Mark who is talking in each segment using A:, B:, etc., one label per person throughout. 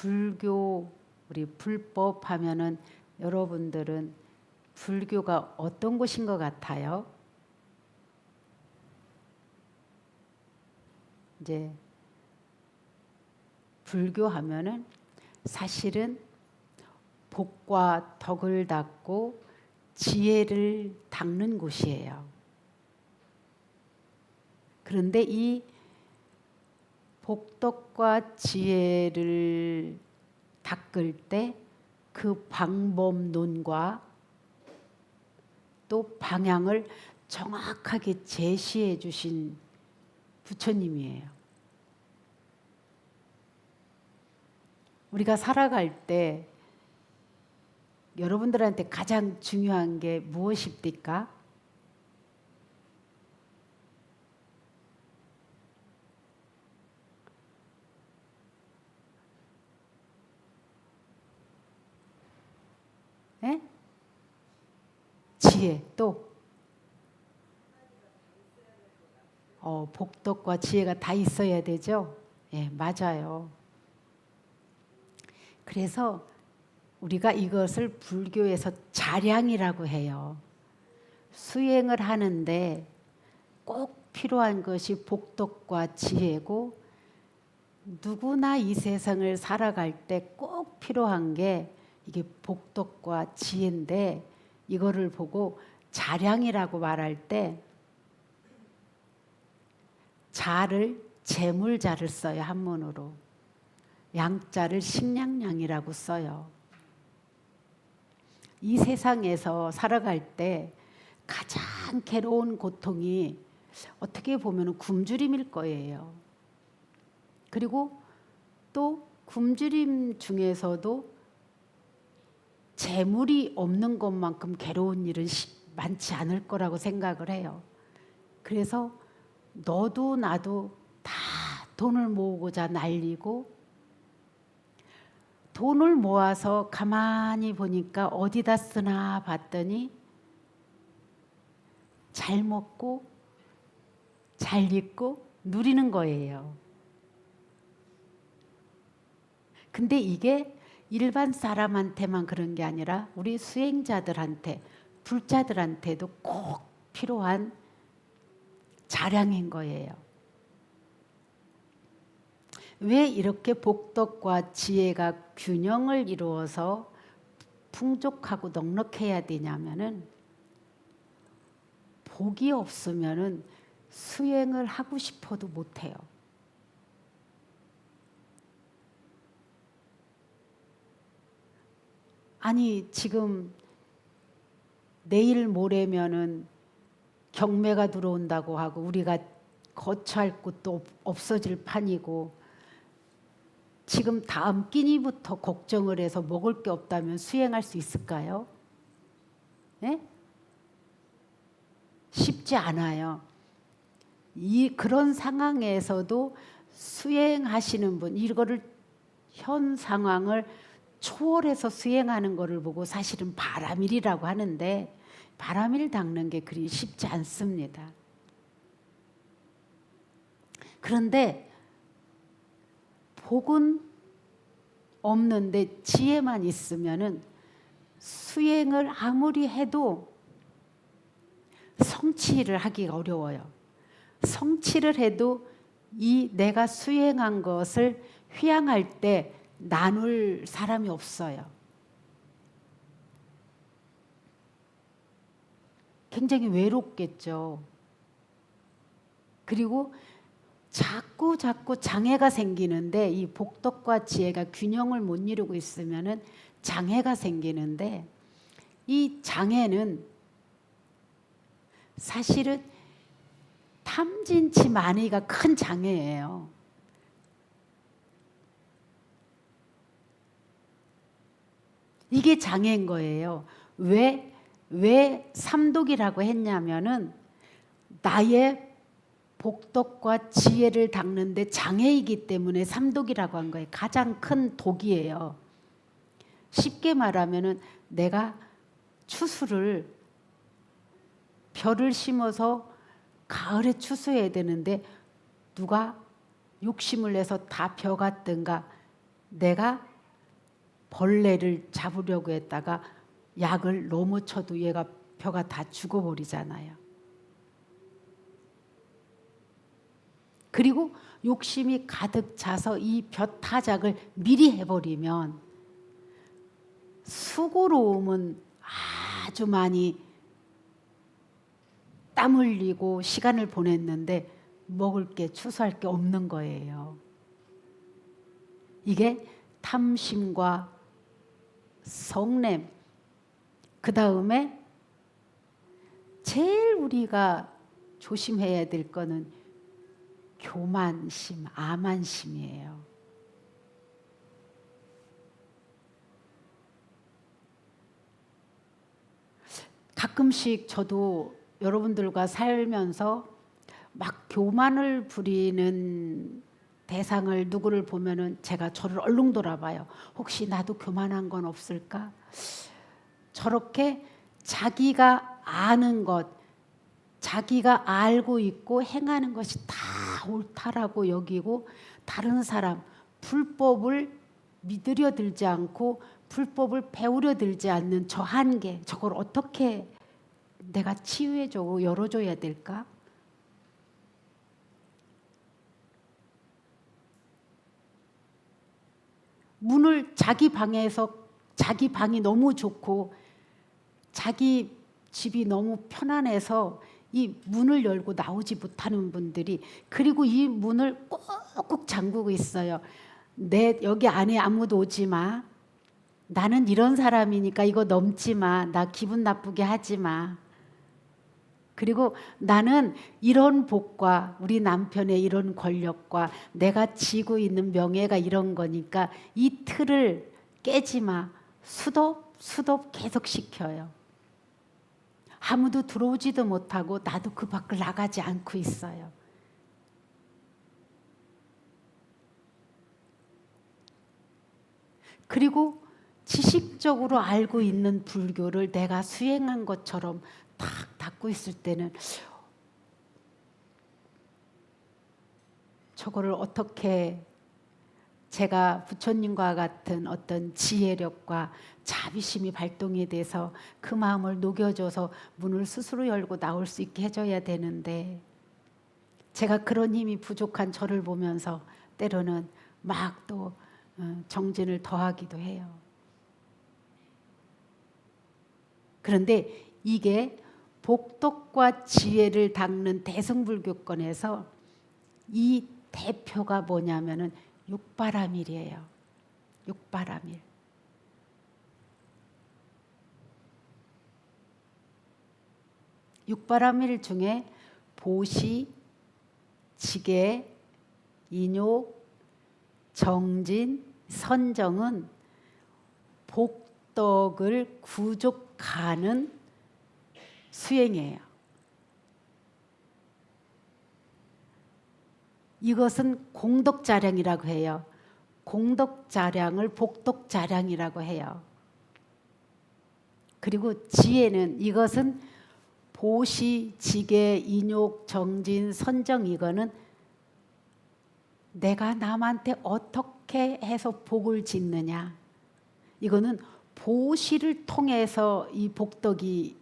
A: 불교 우리 불법 하면은 여러분들은 불교가 어떤 곳인 것 같아요? 이제 불교 하면은 사실은 복과 덕을 닦고 지혜를 닦는 곳이에요. 그런데 이 복덕과 지혜를 닦을 때 그 방법론과 또 방향을 정확하게 제시해 주신 부처님이에요. 우리가 살아갈 때 여러분들한테 가장 중요한 게 무엇입니까? 예? 지혜 또 어, 복덕과 지혜가 다 있어야 되죠. 예, 맞아요. 그래서 우리가 이것을 불교에서 자량이라고 해요. 수행을 하는데 꼭 필요한 것이 복덕과 지혜고 누구나 이 세상을 살아갈 때 꼭 필요한 게 이게 복덕과 지혜인데 이거를 보고 자량이라고 말할 때 자를 재물자를 써요 한문으로 양자를 식량량이라고 써요. 이 세상에서 살아갈 때 가장 괴로운 고통이 어떻게 보면 굶주림일 거예요. 그리고 또 굶주림 중에서도 재물이 없는 것만큼 괴로운 일은 많지 않을 거라고 생각을 해요. 그래서 너도 나도 다 돈을 모으고자 날리고 돈을 모아서 가만히 보니까 어디다 쓰나 봤더니 잘 먹고 잘 입고 누리는 거예요. 근데 이게 일반 사람한테만 그런 게 아니라 우리 수행자들한테 불자들한테도 꼭 필요한 자량인 거예요. 왜 이렇게 복덕과 지혜가 균형을 이루어서 풍족하고 넉넉해야 되냐면은 복이 없으면은 수행을 하고 싶어도 못 해요. 아니 지금 내일 모레면은 경매가 들어온다고 하고 우리가 거처할 곳도 없어질 판이고 지금 다음 끼니부터 걱정을 해서 먹을 게 없다면 수행할 수 있을까요? 네? 쉽지 않아요. 이 그런 상황에서도 수행하시는 분 이거를 현 상황을 초월해서 수행하는 것을 보고 사실은 바람일이라고 하는데 바람일 닦는 게 그리 쉽지 않습니다. 그런데 복은 없는데 지혜만 있으면은 수행을 아무리 해도 성취를 하기 어려워요. 성취를 해도 이 내가 수행한 것을 휘양할 때 나눌 사람이 없어요. 굉장히 외롭겠죠. 그리고 자꾸 자꾸 장애가 생기는데 이 복덕과 지혜가 균형을 못 이루고 있으면은 장애가 생기는데 이 장애는 사실은 탐진치 많이가 큰 장애예요. 이게 장애인 거예요. 왜, 왜 삼독이라고 했냐면은 나의 복덕과 지혜를 닦는데 장애이기 때문에 삼독이라고 한 거예요. 가장 큰 독이에요. 쉽게 말하면은 내가 추수를 벼를 심어서 가을에 추수해야 되는데 누가 욕심을 내서 다벼 같든가 내가 벌레를 잡으려고 했다가 약을 너무 쳐도 얘가 벼가 다 죽어버리잖아요. 그리고 욕심이 가득 차서 이 벼타작을 미리 해버리면 수고로움은 아주 많이 땀 흘리고 시간을 보냈는데 먹을 게 추수할 게 없는 거예요. 이게 탐심과 성냄, 그 다음에 제일 우리가 조심해야 될 거는 교만심, 아만심이에요. 가끔씩 저도 여러분들과 살면서 막 교만을 부리는 대상을 누구를 보면은 제가 저를 얼른 돌아봐요. 혹시 나도 교만한 건 없을까? 저렇게 자기가 아는 것, 자기가 알고 있고 행하는 것이 다 옳다라고 여기고 다른 사람 불법을 믿으려 들지 않고 불법을 배우려 들지 않는 저 한계 저걸 어떻게 내가 치유해 주고 열어줘야 될까? 문을 자기 방에서 자기 방이 너무 좋고 자기 집이 너무 편안해서 이 문을 열고 나오지 못하는 분들이 그리고 이 문을 꾹꾹 잠그고 있어요. 내 여기 안에 아무도 오지 마. 나는 이런 사람이니까 이거 넘지 마. 나 기분 나쁘게 하지 마. 그리고 나는 이런 복과 우리 남편의 이런 권력과 내가 지고 있는 명예가 이런 거니까 이 틀을 깨지 마. 수도 수도 계속 시켜요. 아무도 들어오지도 못하고 나도 그 밖을 나가지 않고 있어요. 그리고 지식적으로 알고 있는 불교를 내가 수행한 것처럼 탁 닫고 있을 때는 저거를 어떻게 제가 부처님과 같은 어떤 지혜력과 자비심이 발동이 돼서 그 마음을 녹여줘서 문을 스스로 열고 나올 수 있게 해줘야 되는데 제가 그런 힘이 부족한 저를 보면서 때로는 막또 어, 정진을 더하기도 해요. 그런데 이게 복덕과 지혜를 닦는 대승불교권에서 이 대표가 뭐냐면은 육바라밀이에요. 육바라밀. 육바라밀 중에 보시, 지계, 인욕, 정진, 선정은 복덕을 구족하는 수행이에요. 이것은 공덕자량이라고 해요. 공덕자량을 복덕자량이라고 해요. 그리고 지혜는 이것은 보시, 지계, 인욕, 정진, 선정 이거는 내가 남한테 어떻게 해서 복을 짓느냐. 이거는 보시를 통해서 이 복덕이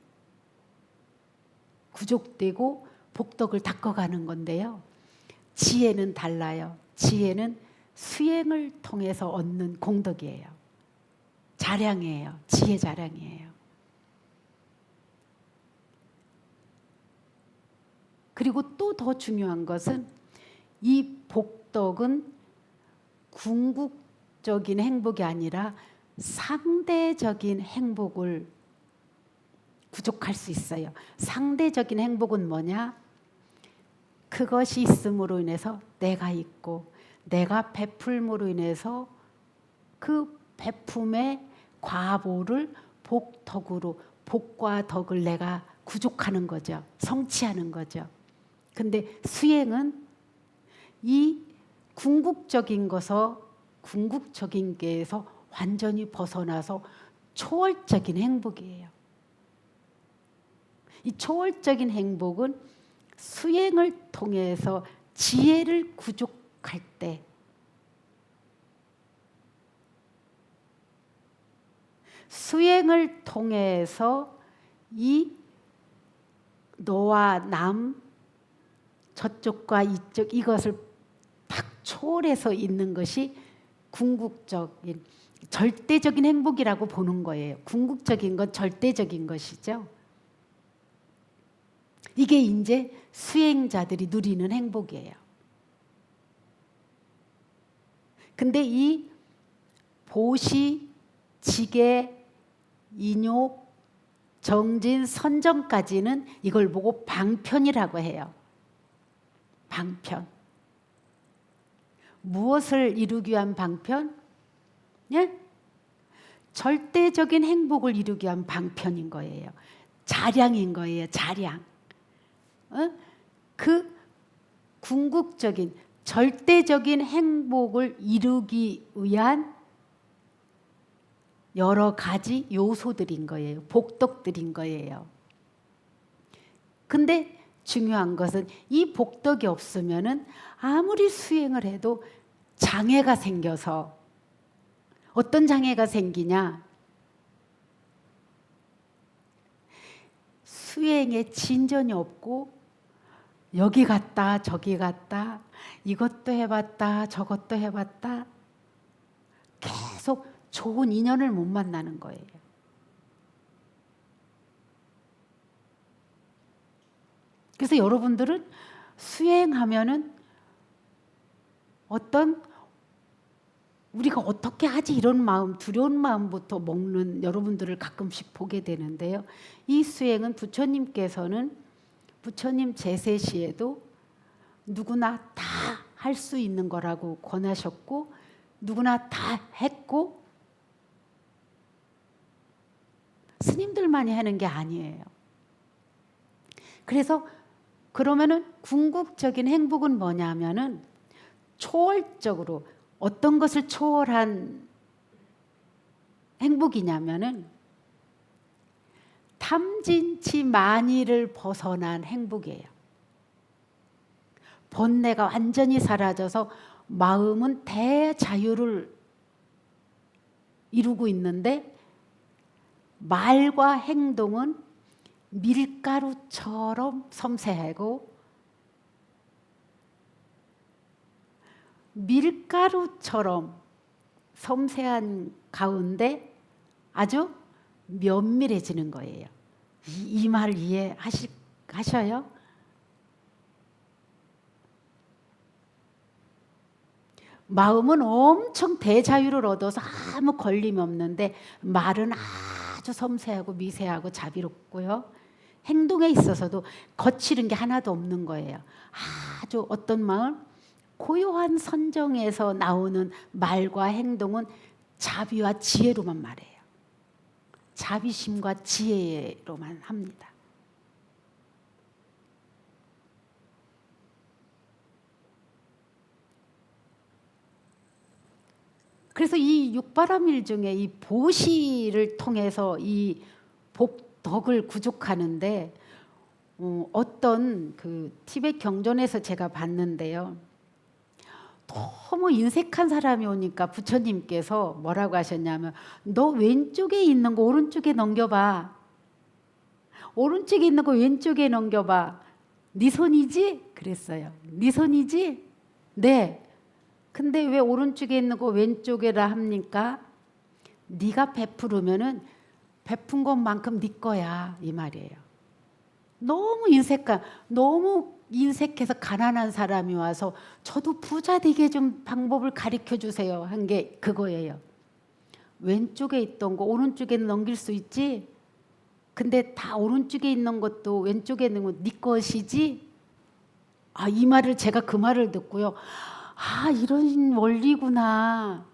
A: 구족되고 복덕을 닦아가는 건데요. 지혜는 달라요. 지혜는 수행을 통해서 얻는 공덕이에요. 자량이에요. 지혜 자량이에요. 그리고 또 더 중요한 것은 이 복덕은 궁극적인 행복이 아니라 상대적인 행복을 부족할 수 있어요. 상대적인 행복은 뭐냐? 그것이 있음으로 인해서 내가 있고 내가 베풀므로 인해서 그 베품의 과보를 복덕으로 복과 덕을 내가 구족하는 거죠. 성취하는 거죠. 근데 수행은 이 궁극적인 것서 궁극적인 게에서 완전히 벗어나서 초월적인 행복이에요. 이 초월적인 행복은 수행을 통해서 지혜를 구족할 때 수행을 통해서 이 너와 남 저쪽과 이쪽 이것을 탁 초월해서 있는 것이 궁극적인 절대적인 행복이라고 보는 거예요. 궁극적인 건 절대적인 것이죠. 이게 이제 수행자들이 누리는 행복이에요. 근데 이 보시, 지계, 인욕, 정진, 선정까지는 이걸 보고 방편이라고 해요. 방편. 무엇을 이루기 위한 방편? 예? 절대적인 행복을 이루기 위한 방편인 거예요. 자량인 거예요. 자량. 어? 그 궁극적인 절대적인 행복을 이루기 위한 여러 가지 요소들인 거예요. 복덕들인 거예요. 근데 중요한 것은 이 복덕이 없으면은 아무리 수행을 해도 장애가 생겨서 어떤 장애가 생기냐? 수행에 진전이 없고 여기 갔다 저기 갔다 이것도 해봤다 저것도 해봤다 계속 좋은 인연을 못 만나는 거예요. 그래서 여러분들은 수행하면은 어떤 우리가 어떻게 하지 이런 마음 두려운 마음부터 먹는 여러분들을 가끔씩 보게 되는데요. 이 수행은 부처님께서는 부처님 제세 시에도 누구나 다 할 수 있는 거라고 권하셨고 누구나 다 했고 스님들만이 하는 게 아니에요. 그래서 그러면은 궁극적인 행복은 뭐냐면은 초월적으로 어떤 것을 초월한 행복이냐면은 탐진치 만이를 벗어난 행복이에요. 본내가 완전히 사라져서 마음은 대자유를 이루고 있는데 말과 행동은 밀가루처럼 섬세하고 밀가루처럼 섬세한 가운데 아주 면밀해지는 거예요. 이, 이 말을 이해하시, 하셔요? 마음은 엄청 대자유를 얻어서 아무 걸림 없는데 말은 아주 섬세하고 미세하고 자비롭고요. 행동에 있어서도 거칠은 게 하나도 없는 거예요. 아주 어떤 마음 고요한 선정에서 나오는 말과 행동은 자비와 지혜로만 말해요. 자비심과 지혜로만 합니다. 그래서 이 육바람일 중에 이 보시를 통해서 이 복덕을 구족하는데 어, 어떤 그 티벳 경전에서 제가 봤는데요. 너무 인색한 사람이 오니까 부처님께서 뭐라고 하셨냐면 너 왼쪽에 있는 거 오른쪽에 넘겨봐. 오른쪽에 있는 거 왼쪽에 넘겨봐. 네 손이지? 그랬어요. 네 손이지? 네. 근데 왜 오른쪽에 있는 거 왼쪽에라 합니까? 네가 베푸르면은 베푼 것만큼 네 거야 이 말이에요. 너무 인색한, 너무 인색해서 가난한 사람이 와서 저도 부자 되게 좀 방법을 가르쳐 주세요 한 게 그거예요. 왼쪽에 있던 거 오른쪽에 넘길 수 있지? 근데 다 오른쪽에 있는 것도 왼쪽에 있는 거네 것이지? 아, 이 말을 제가 그 말을 듣고요. 아, 이런 원리구나.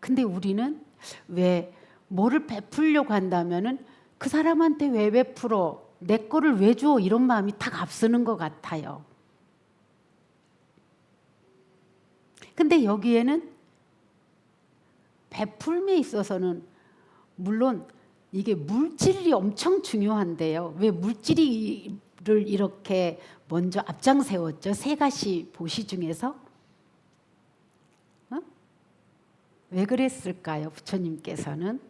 A: 근데 우리는 왜 뭐를 베풀려고 한다면은 그 사람한테 왜 베풀어? 내 거를 왜 줘? 이런 마음이 탁 앞서는 것 같아요. 근데 여기에는 베풀에 있어서는 물론 이게 물질이 엄청 중요한데요. 왜 물질을 이렇게 먼저 앞장 세웠죠? 세 가지 보시 중에서 어? 왜 그랬을까요? 부처님께서는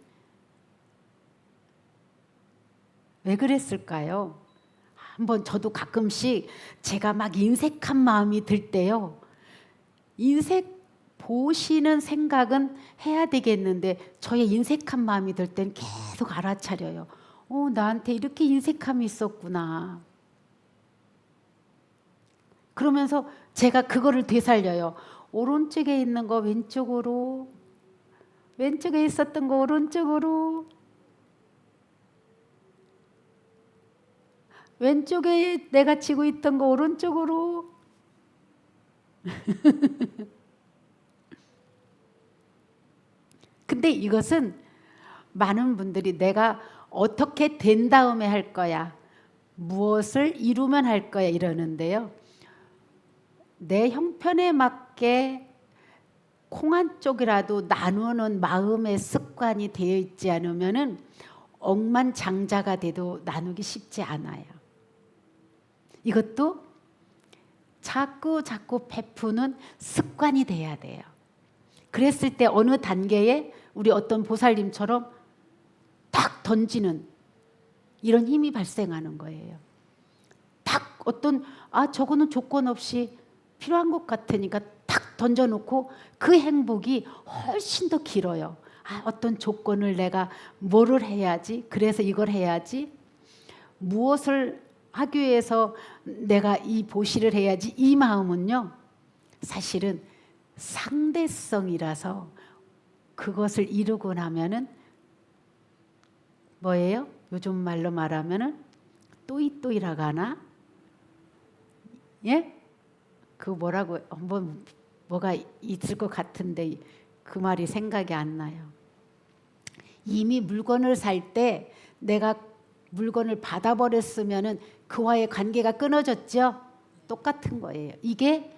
A: 왜 그랬을까요? 한번 저도 가끔씩 제가 막 인색한 마음이 들 때요. 인색 보시는 생각은 해야 되겠는데 저의 인색한 마음이 들땐 계속 알아차려요. 어, 나한테 이렇게 인색함이 있었구나. 그러면서 제가 그거를 되살려요. 오른쪽에 있는 거 왼쪽으로, 왼쪽에 있었던 거 오른쪽으로, 왼쪽에 내가 지고 있던 거 오른쪽으로. 근데 이것은 많은 분들이 내가 어떻게 된 다음에 할 거야. 무엇을 이루면 할 거야 이러는데요. 내 형편에 맞게 콩한 쪽이라도 나누는 마음의 습관이 되어 있지 않으면은 억만장자가 돼도 나누기 쉽지 않아요. 이것도 자꾸 자꾸 베푸는 습관이 돼야 돼요. 그랬을 때 어느 단계에 우리 어떤 보살님처럼 딱 던지는 이런 힘이 발생하는 거예요. 딱 어떤 아 저거는 조건 없이 필요한 것 같으니까 탁 던져놓고 그 행복이 훨씬 더 길어요. 아 어떤 조건을 내가 뭐를 해야지 그래서 이걸 해야지 무엇을 위해서 내가 이 보시를 해야지 이 마음은요 사실은 상대성이라서 그것을 이루고 나면은 뭐예요? 요즘 말로 말하면은 또이또이라고 하나? 예? 그 뭐라고 한번 뭐가 있을 것 같은데 그 말이 생각이 안 나요. 이미 물건을 살 때 내가 물건을 받아버렸으면은 그와의 관계가 끊어졌죠. 똑같은 거예요. 이게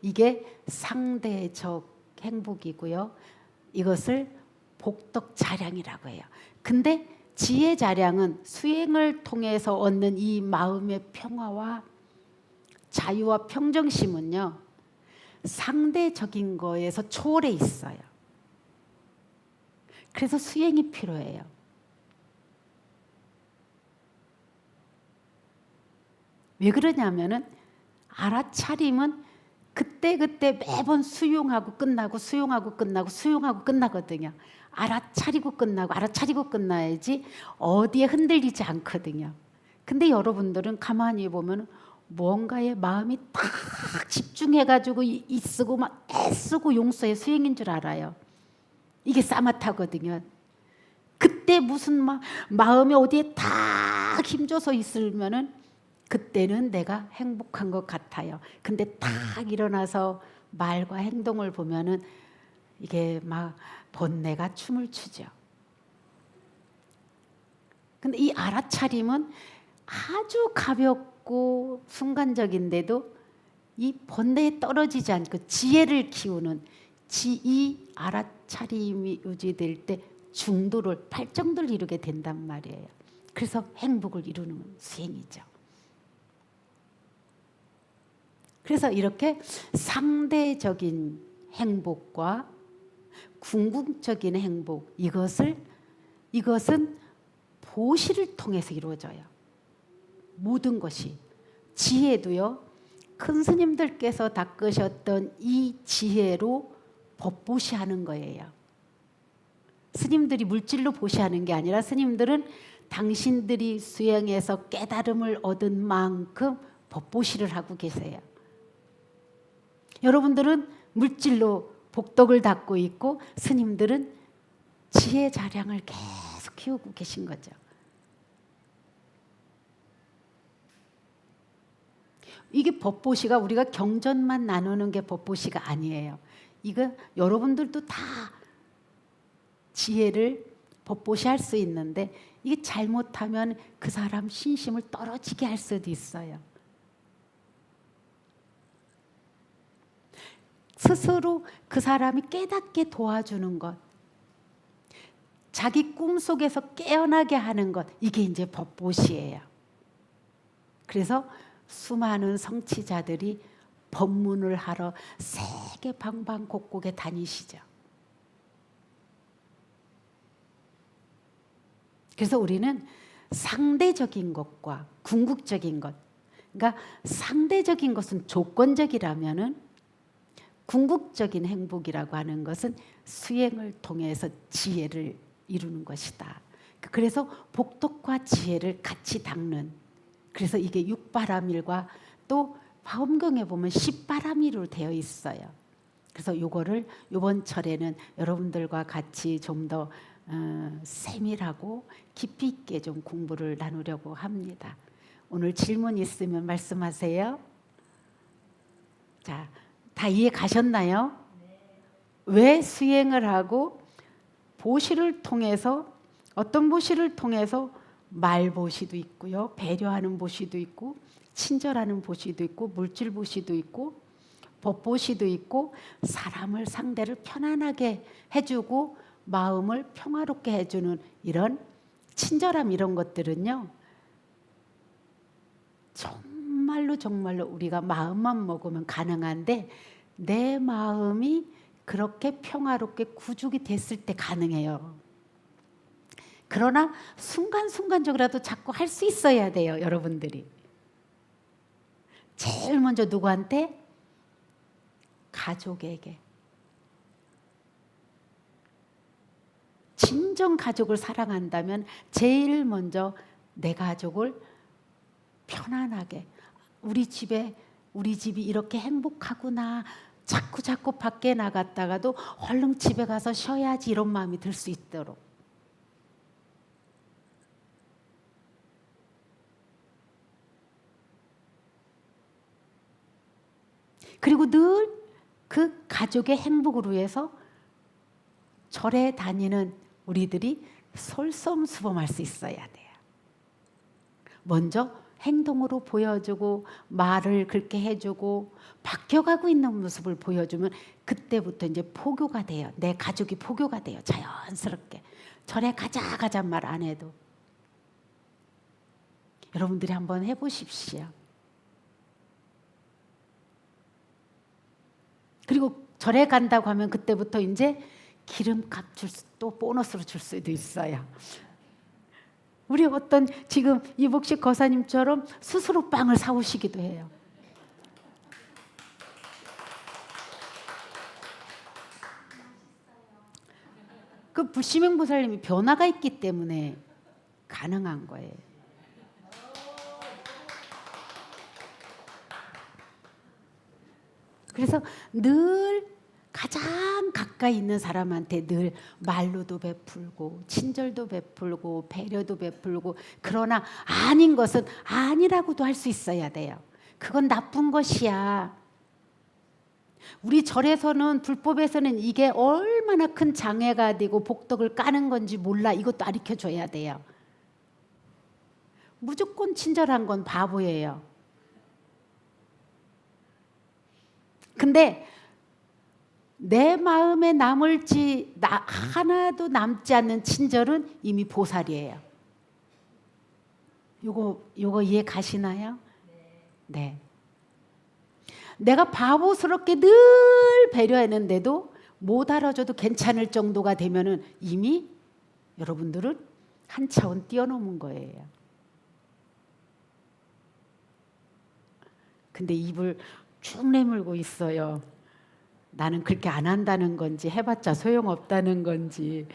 A: 이게 상대적 행복이고요. 이것을 복덕 자량이라고 해요. 근데 지혜 자량은 수행을 통해서 얻는 이 마음의 평화와 자유와 평정심은요. 상대적인 거에서 초월해 있어요. 그래서 수행이 필요해요. 왜 그러냐면은 알아차림은 그때그때 매번 수용하고 끝나고 수용하고 끝나고 수용하고 끝나거든요. 알아차리고 끝나고 알아차리고 끝나야지 어디에 흔들리지 않거든요. 근데 여러분들은 가만히 보면 뭔가에 마음이 딱 집중해가지고 있쓰고 막 애쓰고 용서의 수행인 줄 알아요. 이게 싸마타거든요. 그때 무슨 막 마음이 어디에 딱 힘줘서 있으면은 그때는 내가 행복한 것 같아요. 근데 딱 일어나서 말과 행동을 보면은 이게 막 번뇌가 춤을 추죠. 근데 이 알아차림은 아주 가볍고 순간적인데도 이 번뇌에 떨어지지 않고 지혜를 키우는 지이 알아차림이 유지될 때 중도를 발정도를 이루게 된단 말이에요. 그래서 행복을 이루는 수행이죠. 그래서 이렇게 상대적인 행복과 궁극적인 행복 이것을 이것은 보시를 통해서 이루어져요. 모든 것이 지혜도요. 큰 스님들께서 닦으셨던 이 지혜로 법보시하는 거예요. 스님들이 물질로 보시하는 게 아니라 스님들은 당신들이 수행해서 깨달음을 얻은 만큼 법보시를 하고 계세요. 여러분들은 물질로 복덕을 닦고 있고 스님들은 지혜 자량을 계속 키우고 계신 거죠. 이게 법보시가 우리가 경전만 나누는 게 법보시가 아니에요. 이거 여러분들도 다 지혜를 법보시 할 수 있는데 이게 잘못하면 그 사람 신심을 떨어지게 할 수도 있어요. 스스로 그 사람이 깨닫게 도와주는 것. 자기 꿈 속에서 깨어나게 하는 것. 이게 이제 법보시예요. 그래서 수많은 성취자들이 법문을 하러 세계 방방곡곡에 다니시죠. 그래서 우리는 상대적인 것과 궁극적인 것, 그러니까 상대적인 것은 조건적이라면은 궁극적인 행복이라고 하는 것은 수행을 통해서 지혜를 이루는 것이다. 그래서 복덕과 지혜를 같이 닦는. 그래서 이게 육바람일과 또 화엄경에 보면 십바람일로 되어 있어요. 그래서 요거를 요번 철에는 여러분들과 같이 좀더 어, 세밀하고 깊이 있게 좀 공부를 나누려고 합니다. 오늘 질문 있으면 말씀하세요. 자, 다 이해 가셨나요? 왜 수행을 하고 보시를 통해서 어떤 보시를 통해서 말 보시도 있고요. 배려하는 보시도 있고 친절하는 보시도 있고 물질 보시도 있고 법 보시도 있고 사람을 상대를 편안하게 해주고 마음을 평화롭게 해주는 이런 친절함 이런 것들은요. 정 말로 정말로 우리가 마음만 먹으면 가능한데 내 마음이 그렇게 평화롭게 구축이 됐을 때 가능해요. 그러나 순간순간적이라도 자꾸 할 수 있어야 돼요, 여러분들이. 제일 먼저 누구한테? 가족에게. 진정 가족을 사랑한다면 제일 먼저 내 가족을 편안하게 우리 집에 우리 집이 이렇게 행복하구나 자꾸 자꾸 밖에 나갔다가도 얼른 집에 가서 쉬어야지 이런 마음이 들 수 있도록 그리고 늘 그 가족의 행복을 위해서 절에 다니는 우리들이 솔선수범할 수 있어야 돼요. 먼저 행동으로 보여주고 말을 그렇게 해주고 바뀌어가고 있는 모습을 보여주면 그때부터 이제 포교가 돼요. 내 가족이 포교가 돼요. 자연스럽게 절에 가자 가자 말 안 해도 여러분들이 한번 해보십시오. 그리고 절에 간다고 하면 그때부터 이제 기름값 줄또 보너스로 줄 수도 있어요. 우리 어떤 지금 이복식 거사님처럼 스스로 빵을 사오시기도 해요. 그 불시명보살님이 변화가 있기 때문에 가능한 거예요. 그래서 늘 가장 가까이 있는 사람한테 늘 말로도 베풀고 친절도 베풀고 배려도 베풀고 그러나 아닌 것은 아니라고도 할 수 있어야 돼요. 그건 나쁜 것이야. 우리 절에서는 불법에서는 이게 얼마나 큰 장애가 되고 복덕을 까는 건지 몰라 이것도 가르쳐 줘야 돼요. 무조건 친절한 건 바보예요. 근데 내 마음에 남을지 나, 하나도 남지 않는 친절은 이미 보살이에요. 요거 요거 이해 가시나요? 네. 내가 바보스럽게 늘 배려했는데도 못 알아줘도 괜찮을 정도가 되면은 이미 여러분들은 한 차원 뛰어넘은 거예요. 근데 입을 쭉 내물고 있어요. 나는 그렇게 안 한다는 건지 해봤자 소용없다는 건지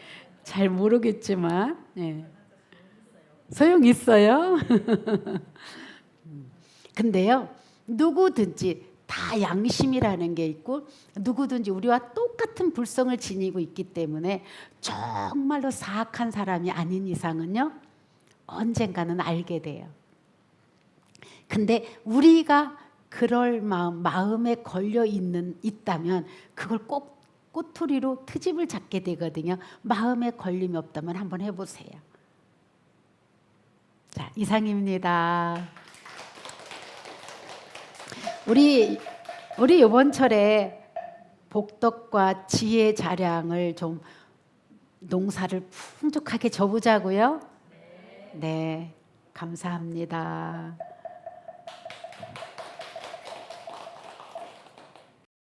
A: 잘 모르겠지만 예. 소용 있어요. 근데요 누구든지 다 양심이라는 게 있고 누구든지 우리와 똑같은 불성을 지니고 있기 때문에 정말로 사악한 사람이 아닌 이상은요 언젠가는 알게 돼요. 근데 우리가 그럴 마음, 마음에 걸려 있는 있다면 그걸 꼭 꼬투리로 트집을 잡게 되거든요. 마음에 걸림이 없다면 한번 해보세요. 자, 이상입니다. 우리 우리 이번 철에 복덕과 지혜 자량을 좀 농사를 풍족하게 줘보자고요. 네, 감사합니다.